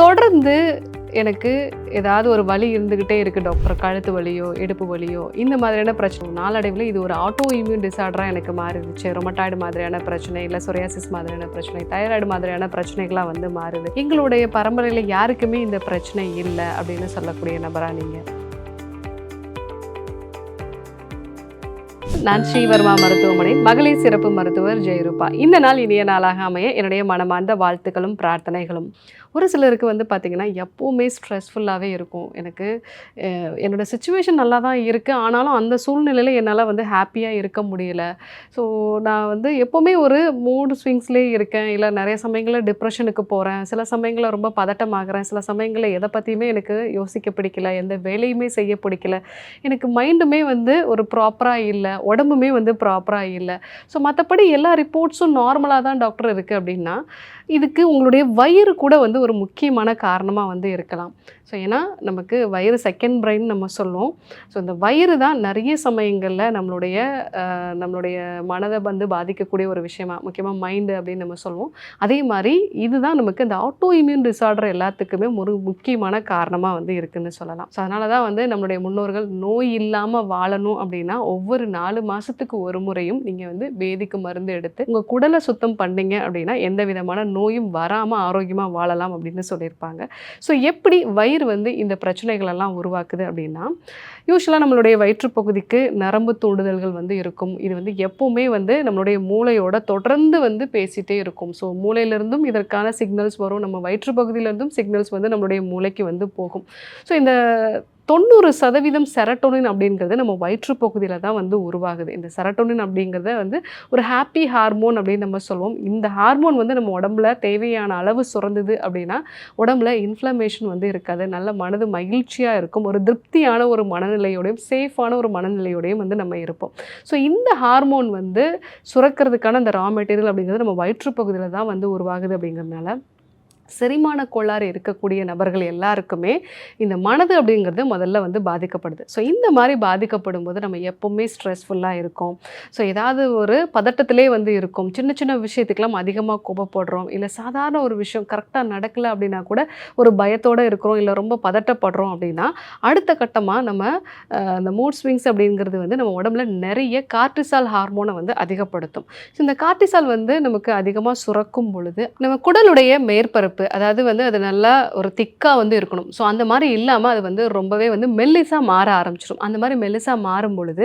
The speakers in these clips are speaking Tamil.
தொடர்ந்து எனக்கு ஏதாவது ஒரு வலி இருந்துக்கிட்டே இருக்குது டாக்டர் கழுத்து வலியோ இடுப்பு வலியோ இந்த மாதிரியான பிரச்சனை. நாளடைவில் இது ஒரு ஆட்டோ இம்யூன் டிசார்டராக எனக்கு மாறிடுச்சு. ரொமட்டாய்டு மாதிரியான பிரச்சனை இல்லை சொரியாசிஸ் மாதிரியான பிரச்சனை தைராய்டு மாதிரியான பிரச்சனைகள்லாம் வந்து மாறுது. எங்களுடைய பரம்பரையில் யாருக்குமே இந்த பிரச்சனை இல்லை அப்படின்னு சொல்லக்கூடிய நபராக நீங்கள் நான் ஸ்ரீவர்மா மருத்துவமனை மகளிர் சிறப்பு மருத்துவர் ஜெயரூபா. இந்த நாள் இனிய நாளாக அமைய என்னுடைய மனமார்ந்த வாழ்த்துக்களும் பிரார்த்தனைகளும். ஒரு சிலருக்கு வந்து பார்த்திங்கன்னா எப்போவுமே ஸ்ட்ரெஸ்ஃபுல்லாகவே இருக்கும். எனக்கு என்னோடய என்னோட சுச்சுவேஷன் நல்லா தான் இருக்குது ஆனாலும் அந்த சூழ்நிலையில் என்னால் வந்து ஹாப்பியாக இருக்க முடியல. ஸோ நான் வந்து எப்போவுமே ஒரு மூடு ஸ்விங்ஸ்லேயே இருக்கேன். இல்லை நிறைய சமயங்களில் டிப்ரெஷனுக்கு போகிறேன் சில சமயங்களில் ரொம்ப பதட்டமாகறேன். சில சமயங்களில் எதை பற்றியுமே எனக்கு யோசிக்க பிடிக்கல. எந்த வேலையுமே செய்ய பிடிக்கல. எனக்கு மைண்டுமே வந்து ஒரு ப்ராப்பராக இல்லை. உடம்புமே வந்து ப்ராப்பராக இல்லை. ஸோ மற்றபடி எல்லா ரிப்போர்ட்ஸும் நார்மலாக தான் டாக்டர் இருக்குது அப்படின்னா இதுக்கு உங்களுடைய வயிறு கூட வந்து ஒரு முக்கியமான காரணமாக வந்து இருக்கலாம். ஸோ ஏன்னா நமக்கு வயிறு செகண்ட் பிரெயின் நம்ம சொல்லுவோம். ஸோ இந்த வயிறு தான் நிறைய சமயங்களில் நம்மளுடைய நம்மளுடைய மனதை வந்து பாதிக்கக்கூடிய ஒரு விஷயமா முக்கியமாக மைண்டு அப்படின்னு நம்ம சொல்லுவோம். அதே மாதிரி இதுதான் நமக்கு இந்த ஆட்டோ இம்யூன் டிசார்டர் எல்லாத்துக்குமே ஒரு முக்கியமான காரணமாக வந்து இருக்குதுன்னு சொல்லலாம். ஸோ அதனால தான் வந்து நம்மளுடைய முன்னோர்கள் நோய் இல்லாமல் வாழணும் அப்படின்னா ஒவ்வொரு நாலு மாதத்துக்கு ஒரு முறையும் நீங்கள் வந்து வேதிக்கு மருந்து எடுத்து உங்கள் குடலை சுத்தம் பண்ணீங்க அப்படின்னா எந்த விதமான நோயும் வராமல் ஆரோக்கியமாக வாழலாம் அப்படின்னு சொல்லியிருப்பாங்க. ஸோ எப்படி வயிறு வந்து இந்த பிரச்சனைகளெல்லாம் உருவாக்குது அப்படின்னா யூஸ்வலாக நம்மளுடைய வயிற்றுப்பகுதிக்கு நரம்பு தூண்டுதல்கள் வந்து இருக்கும். இது வந்து எப்போவுமே வந்து நம்மளுடைய மூளையோட தொடர்ந்து வந்து பேசிகிட்டே இருக்கும். ஸோ மூளையிலிருந்தும் இதற்கான சிக்னல்ஸ் வரும். நம்ம வயிற்றுப்பகுதியிலேருந்தும் சிக்னல்ஸ் வந்து நம்மளுடைய மூளைக்கு வந்து போகும். ஸோ இந்த தொண்ணூறு சதவீதம் செரட்டோனின் அப்படிங்கிறது நம்ம வயிற்றுப்பகுதியில் தான் வந்து உருவாகுது. இந்த செரட்டோனின் அப்படிங்கிறத வந்து ஒரு ஹாப்பி ஹார்மோன் அப்படின்னு நம்ம சொல்லுவோம். இந்த ஹார்மோன் வந்து நம்ம உடம்புல தேவையான அளவு சுரந்தது அப்படின்னா உடம்புல இன்ஃப்ளமேஷன் வந்து இருக்காது. நல்ல மனது மகிழ்ச்சியாக இருக்கும். ஒரு திருப்தியான ஒரு மனநிலையோடையும் சேஃபான ஒரு மனநிலையோடையும் வந்து நம்ம இருப்போம். ஸோ இந்த ஹார்மோன் வந்து சுரக்கிறதுக்கான அந்த ரா மெட்டீரியல் அப்படிங்கிறது நம்ம வயிற்றுப்பகுதியில் தான் வந்து உருவாகுது அப்படிங்கிறதுனால செரிமான கோளாறு இருக்கக்கூடிய நபர்கள் எல்லாருக்குமே இந்த மனது அப்படிங்கிறது முதல்ல வந்து பாதிக்கப்படுது. ஸோ இந்த மாதிரி பாதிக்கப்படும் போது நம்ம எப்போவுமே ஸ்ட்ரெஸ்ஃபுல்லாக இருக்கும். ஸோ ஏதாவது ஒரு பதட்டத்திலே வந்து இருக்கும். சின்ன சின்ன விஷயத்துக்கெல்லாம் அதிகமாக கோபப்படுறோம். இல்லை சாதாரண ஒரு விஷயம் கரெக்டாக நடக்கலை அப்படின்னா கூட ஒரு பயத்தோடு இருக்கிறோம். இல்லை ரொம்ப பதட்டப்படுறோம் அப்படின்னா அடுத்த கட்டமாக நம்ம இந்த அந்த மூட் ஸ்விங்ஸ் அப்படிங்கிறது வந்து நம்ம உடம்புல நிறைய கார்டிசால் ஹார்மோனை வந்து அதிகப்படுத்தும். ஸோ இந்த கார்டிசால் வந்து நமக்கு அதிகமாக சுரக்கும் பொழுது நம்ம குடலுடைய மேற்பரப்பு அதாவது வந்து அது நல்லா ஒரு திக்காக வந்து இருக்கணும். ஸோ அந்த மாதிரி இல்லாமல் அது வந்து ரொம்பவே வந்து மெல்லிசாக மாற ஆரம்பிச்சிடும். அந்த மாதிரி மெல்லிசாக மாறும் பொழுது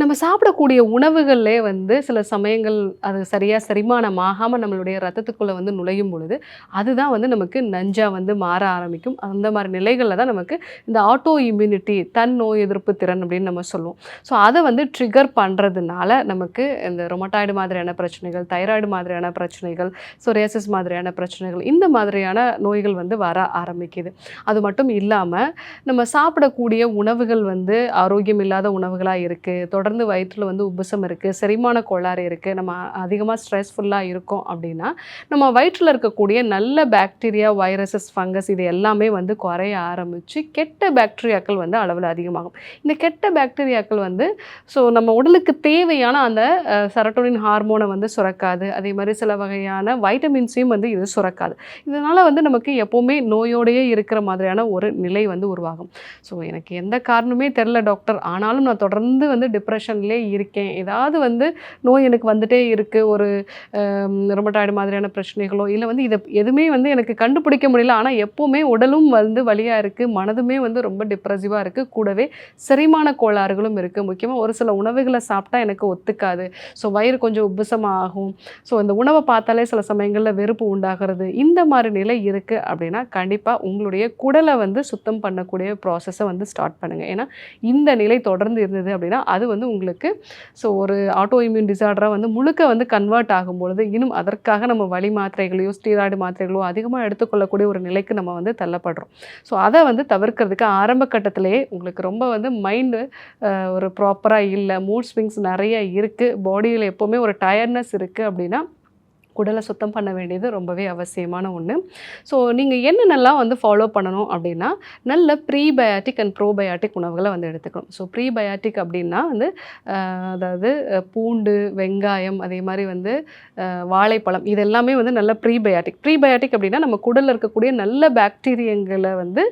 நம்ம சாப்பிடக்கூடிய உணவுகள்லே வந்து சில சமயங்கள் அது சரியாக செரிமானம் ஆகாமல் நம்மளுடைய ரத்தத்துக்குள்ளே வந்து நுழையும் பொழுது அதுதான் வந்து நமக்கு நஞ்சாக வந்து மாற ஆரம்பிக்கும். அந்த மாதிரி நிலைகளில் தான் நமக்கு இந்த ஆட்டோ இம்யூனிட்டி தன் நோய் எதிர்ப்பு திறன் அப்படின்னு நம்ம சொல்லுவோம். ஸோ அதை வந்து ட்ரிகர் பண்ணுறதுனால நமக்கு இந்த ரொமட்டாய்டு மாதிரியான பிரச்சனைகள் தைராய்டு மாதிரியான பிரச்சனைகள் சொரியாசிஸ் மாதிரியான பிரச்சனைகள் இந்த மாதிரியான நோய்கள் வந்து வர ஆரம்பிக்குது. அது மட்டும் இல்லாமல் நம்ம சாப்பிடக்கூடிய உணவுகள் வந்து ஆரோக்கியம் இல்லாத உணவுகளாக இருக்குது தொடர்ந்து வயிற்றில் வந்து உபசம் இருக்குது செரிமான கோளாறு இருக்குது நம்ம அதிகமாக ஸ்ட்ரெஸ்ஃபுல்லாக இருக்கோம் அப்படின்னா நம்ம வயிற்றில் இருக்கக்கூடிய நல்ல பாக்டீரியா வைரஸஸ் ஃபங்கஸ் இது எல்லாமே வந்து குறைய ஆரம்பித்து கெட்ட பாக்டீரியாக்கள் வந்து அளவில் அதிகமாகும். இந்த கெட்ட பாக்டீரியாக்கள் வந்து ஸோ நம்ம உடலுக்கு தேவையான அந்த செரட்டோனின் ஹார்மோனை வந்து சுரக்காது. அதே மாதிரி சில வகையான வைட்டமின்ஸையும் வந்து இது சுரக்காது. இதனால் அதனால் வந்து நமக்கு எப்போவுமே நோயோடையே இருக்கிற மாதிரியான ஒரு நிலை வந்து உருவாகும். ஸோ எனக்கு எந்த காரணமே தெரில டாக்டர். ஆனாலும் நான் தொடர்ந்து வந்து டிப்ரெஷன்லேயே இருக்கேன். ஏதாவது வந்து நோய் எனக்கு வந்துட்டே இருக்குது ஒரு ரொமட்டாய்டு மாதிரியான பிரச்சனைகளோ இல்லை வந்து இதை எதுவுமே வந்து எனக்கு கண்டுபிடிக்க முடியல. ஆனால் எப்போவுமே உடலும் வந்து வழியாக இருக்குது மனதுமே வந்து ரொம்ப டிப்ரெசிவாக இருக்குது கூடவே செரிமான கோளாறுகளும் இருக்குது முக்கியமாக ஒரு சில உணவுகளை சாப்பிட்டா எனக்கு ஒத்துக்காது. ஸோ வயிறு கொஞ்சம் உப்புசமாகும். ஸோ இந்த உணவை பார்த்தாலே சில சமயங்களில் வெறுப்பு உண்டாகிறது. இந்த மாதிரி நிலை இருக்குது அப்படின்னா கண்டிப்பாக உங்களுடைய குடலை வந்து சுத்தம் பண்ணக்கூடிய ப்ராசஸை வந்து ஸ்டார்ட் பண்ணுங்கள் ஏன்னா இந்த நிலை தொடர்ந்து இருந்தது அப்படின்னா அது வந்து உங்களுக்கு ஸோ ஒரு ஆட்டோ இம்யூன் டிசார்டராக வந்து முழுக்க வந்து கன்வெர்ட் ஆகும் பொழுது இன்னும் அதற்காக நம்ம வலி மாத்திரைகளையோ ஸ்டீராய்டு மாத்திரைகளோ அதிகமாக எடுத்துக்கொள்ளக்கூடிய ஒரு நிலைக்கு நம்ம வந்து தள்ளப்படுறோம். ஸோ அதை வந்து தவிர்க்கிறதுக்கு ஆரம்ப கட்டத்திலேயே உங்களுக்கு ரொம்ப வந்து மைண்டு ஒரு ப்ராப்பராக இல்லை மூட் ஸ்விங்ஸ் நிறைய இருக்குது பாடியில் எப்போவுமே ஒரு டயர்ட்னஸ் இருக்குது அப்படின்னா குடலை சுத்தம் பண்ண வேண்டியது ரொம்பவே அவசியமான ஒன்று ஸோ நீங்கள் என்னென்னலாம் வந்து ஃபாலோ பண்ணணும் அப்படின்னா நல்ல ப்ரீபயாட்டிக் அண்ட் ப்ரோபயாட்டிக் உணவுகளை வந்து எடுத்துக்கணும். ஸோ ப்ரீபயாட்டிக் அப்படின்னா வந்து அதாவது பூண்டு வெங்காயம் அதே மாதிரி வந்து வாழைப்பழம் இது எல்லாமே வந்து நல்ல ப்ரீபயாட்டிக் ப்ரீபயாட்டிக் அப்படின்னா நம்ம குடலில் இருக்கக்கூடிய நல்ல பாக்டீரியங்களை வந்து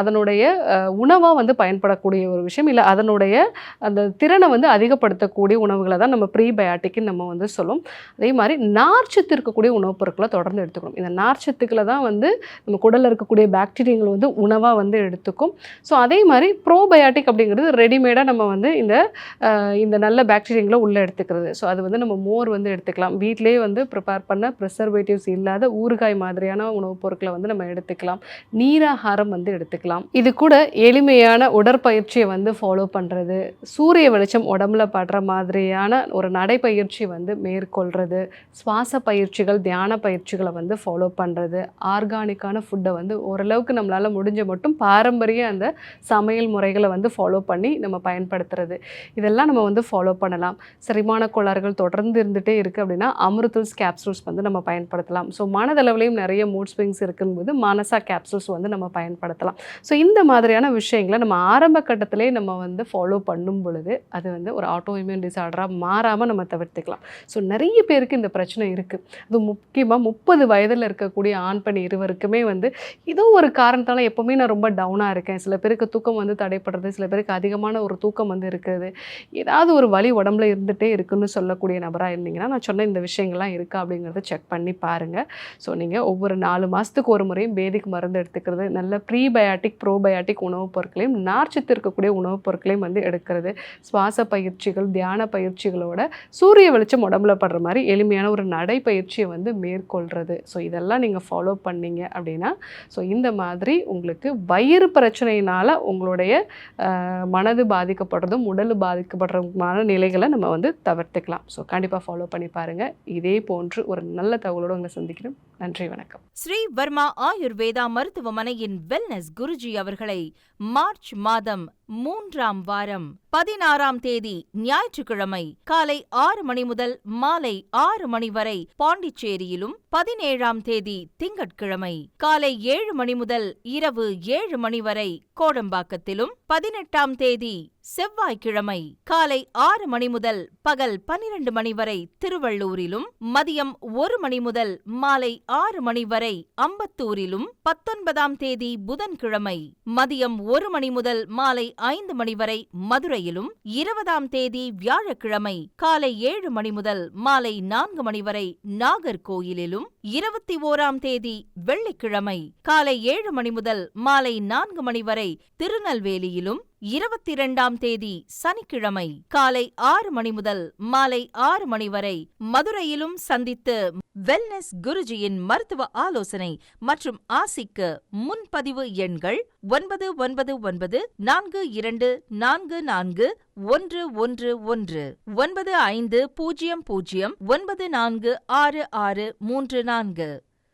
அதனுடைய உணவாக வந்து பயன்படக்கூடிய ஒரு விஷயம். இல்லை அதனுடைய அந்த திறனை வந்து அதிகப்படுத்தக்கூடிய உணவுகளை தான் நம்ம ப்ரீபயாட்டிக்னு நம்ம வந்து சொல்லும். அதே மாதிரி நார்ச்சத்து இருக்கக்கூடிய உணவுப் பொருட்களை தொடர்ந்து எடுத்துக்கணும். இந்த நார்ச்சத்துக்களை தான் வந்து நம்ம குடலில் இருக்கக்கூடிய பாக்டீரியங்கள் வந்து உணவாக வந்து எடுத்துக்கும். ஸோ அதே மாதிரி ப்ரோபயாட்டிக் அப்படிங்கிறது ரெடிமேடாக நம்ம வந்து இந்த இந்த நல்ல பாக்டீரியங்களை உள்ளே எடுத்துக்கிறது. ஸோ அது வந்து நம்ம மோர் வந்து எடுத்துக்கலாம். வீட்டிலேயே வந்து ப்ரிப்பேர் பண்ண ப்ரிசர்வேட்டிவ்ஸ் இல்லாத ஊறுகாய் மாதிரியான உணவுப் பொருட்களை வந்து நம்ம எடுத்துக்கலாம். நீராகாரம் வந்து எடுத்துக்கலாம். இது கூட எளிமையான உடற்பயிற்சியை வந்து ஃபாலோ பண்ணுறது சூரிய வெளிச்சம் உடம்புல படுற மாதிரியான ஒரு நடைப்பயிற்சி வந்து மேற்கொள்கிறது சுவாச பயிற்சிகள் தியான பயிற்சிகளை வந்து ஃபாலோ பண்ணுறது ஆர்கானிக்கான ஃபுட்டை வந்து ஓரளவுக்கு நம்மளால் முடிஞ்ச மட்டும் பாரம்பரிய அந்த சமையல் முறைகளை வந்து ஃபாலோ பண்ணி நம்ம பயன்படுத்துறது. இதெல்லாம் நம்ம வந்து ஃபாலோ பண்ணலாம். செரிமான கோளாறுகள் தொடர்ந்து இருந்துகிட்டே இருக்குது அப்படின்னா அமிர்தல்ஸ் கேப்சூல்ஸ் வந்து நம்ம பயன்படுத்தலாம். ஸோ மனதளவுலேயும் நிறைய மூட் ஸ்விங்ஸ் இருக்கும்போது மனசா கேப்சூல்ஸ் வந்து நம்ம பயன்படுத்தலாம். ஸோ இந்த மாதிரியான விஷயங்களை நம்ம ஆரம்ப கட்டத்திலே நம்ம வந்து ஃபாலோ பண்ணும் பொழுது அது வந்து ஒரு ஆட்டோ இம்யூன் டிசார்டராக மாறாமல் நம்ம தவிர்த்துக்கலாம். ஸோ நிறைய பேருக்கு இந்த பிரச்சனை இருக்குது அது முக்கியமாக முப்பது வயதில் இருக்கக்கூடிய ஆண் பெண் இருவருக்குமே வந்து ஏதோ ஒரு காரணத்தால் எப்போவுமே நான் ரொம்ப டவுனாக இருக்கேன். சில பேருக்கு தூக்கம் வந்து தடைப்படுறது சில பேருக்கு அதிகமான ஒரு தூக்கம் வந்து இருக்குது ஏதாவது ஒரு வழி உடம்புல இருந்துகிட்டே இருக்குன்னு சொல்லக்கூடிய நபராக இருந்தீங்கன்னா நான் சொன்ன இந்த விஷயங்கள்லாம் இருக்கா அப்படிங்கிறத செக் பண்ணி பாருங்கள் ஸோ நீங்கள் ஒவ்வொரு நாலு மாதத்துக்கு ஒரு முறையும் பேதிக்கு மருந்து எடுத்துக்கிறது நல்ல ப்ரீபயாட்டிக் ப்ரோபயாட்டிக் உணவுப் பொருட்களையும் நார்ச்சத்து இருக்கக்கூடிய உணவுப் பொருட்களையும் வந்து எடுக்கிறது. சுவாச பயிற்சிகள் தியான பயிற்சிகளோட சூரிய வெளிச்சம் உடம்புல படுற மாதிரி எளிமையான ஒரு பயிற்சியை வந்து மேற்கொள்கிறது ஸோ இதெல்லாம் நீங்கள் ஃபாலோ பண்ணீங்க அப்படின்னா ஸோ இந்த மாதிரி உங்களுக்கு வயிறு பிரச்சனையினால் உங்களுடைய மனது பாதிக்கப்படுறதும் உடல் பாதிக்கப்படுறதுமான நிலைகளை நம்ம வந்து தவிர்த்துக்கலாம். ஸோ கண்டிப்பாக ஃபாலோ பண்ணி பாருங்கள் இதே போன்று ஒரு நல்ல தகவலோடு உங்களை சந்திக்கிறோம் நன்றி வணக்கம். ஸ்ரீ வர்மா ஆயுர்வேதா மருத்துவமனையின் வெல்னஸ் குருஜி அவர்களை மார்ச் மாதம் மூன்றாம் வாரம் பதினாறாம் தேதி ஞாயிற்றுக்கிழமை காலை ஆறு மணி முதல் மாலை ஆறு மணி வரை பாண்டிச்சேரியிலும் பதினேழாம் தேதி திங்கட்கிழமை காலை ஏழு மணி முதல் இரவு ஏழு மணி வரை கோடம்பாக்கத்திலும் பதினெட்டாம் தேதி செவ்வாய்க்கிழமை காலை ஆறு மணி முதல் பகல் பனிரெண்டு மணி வரை திருவள்ளூரிலும் மதியம் ஒரு மணி முதல் மாலை ஆறு மணி வரை அம்பத்தூரிலும் பத்தொன்பதாம் தேதி புதன்கிழமை மதியம் ஒரு மணி முதல் மாலை ஐந்து மணி வரை மதுரையிலும் இருபதாம் தேதி வியாழக்கிழமை காலை ஏழு மணி முதல் மாலை நான்கு மணி வரை நாகர்கோயிலிலும் இருபத்தி ஓராம் தேதி வெள்ளிக்கிழமை காலை ஏழு மணி முதல் மாலை நான்கு மணி வரை திருநெல்வேலியிலும் இருபத்தி இரண்டாம் தேதி சனிக்கிழமை காலை ஆறு மணி முதல் மாலை ஆறு மணி வரை மதுரையிலும் சந்தித்து வெல்னஸ் குருஜியின் மருத்துவ ஆலோசனை மற்றும் ஆசிக்கு முன்பதிவு எண்கள் ஒன்பது ஒன்பது ஒன்பது நான்கு இரண்டு நான்கு நான்கு ஒன்று ஒன்று ஒன்று ஒன்பது ஐந்து பூஜ்ஜியம் பூஜ்ஜியம் ஒன்பது நான்கு ஆறு ஆறு மூன்று நான்கு.